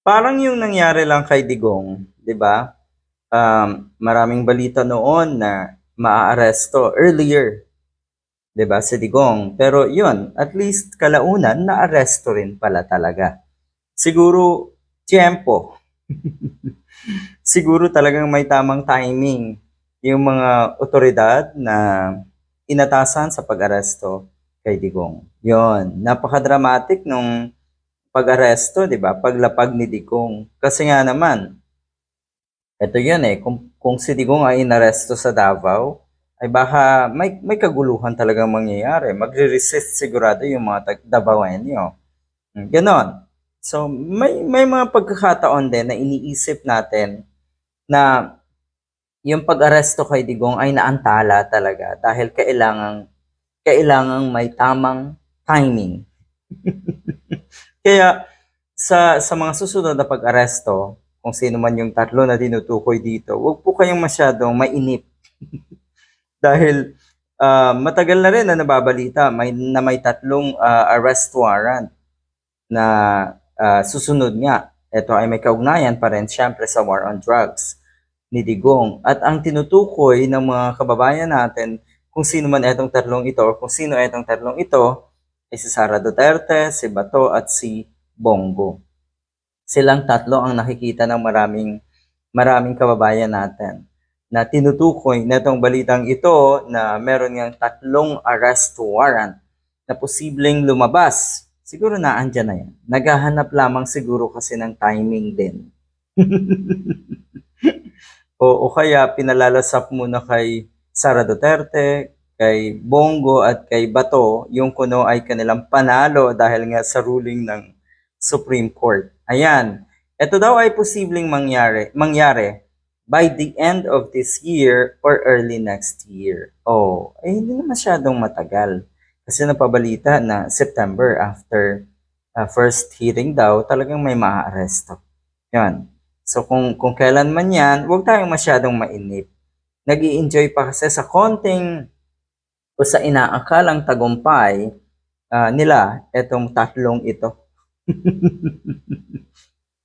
Parang yung nangyari lang kay Digong, 'di ba? Um, maraming balita noon na maaaresto earlier, 'di ba, si Digong. Pero 'yun, at least kalaunan naaresto rin pala talaga. Siguro tiempo. Siguro talagang may tamang timing yung mga otoridad na inatasan sa pag-aresto kay Digong. 'Yon, napaka-dramatic nung pag-aresto, 'di ba? Paglapag ni Digong. Kasi nga naman, ito 'yun eh, kung, kung si Digong ay inaresto sa Davao, ay baka may may kaguluhan talagang mangyayari. Magre-resist sigurado yung mga tag Davaoenyo. Hmm, Ganon. So, may may mga pagkakataon din na iniisip natin na yung pag-aresto kay Digong ay naantala talaga dahil kailangang kailangang may tamang timing. Kaya sa sa mga susunod na pag-aresto, kung sino man yung tatlo na tinutukoy dito, huwag po kayong masyadong mainip dahil ah, matagal na rin na nababalita may na may tatlong ah, arrest warrant na ah, susunod nga. Ito ay may kaugnayan pa rin syempre sa war on drugs ni Digong. At ang tinutukoy ng mga kababayan natin kung sino man etong tatlong ito o kung sino etong tatlong ito ay si Sara Duterte, si Bato at si Bongo. Silang tatlo ang nakikita ng maraming maraming kababayan natin na tinutukoy na itong balitang ito na meron ngang tatlong arrest warrant na posibleng lumabas. Siguro na andyan na yan. Naghahanap lamang siguro kasi ng timing din. o, o kaya pinalalasap muna kay Sara Duterte, kay Bongo at kay Bato yung kuno ay kanilang panalo dahil nga sa ruling ng Supreme Court. Ayan. Ito daw ay posibleng mangyari, mangyari by the end of this year or early next year. Oh, ay hindi na masyadong matagal. Kasi napabalita na September after uh, first hearing daw, talagang may maaaresto. Yan. So kung, kung kailan man yan, huwag tayong masyadong mainip. nag enjoy pa kasi sa konting o sa inaakalang tagumpay ah, nila, etong tatlong ito.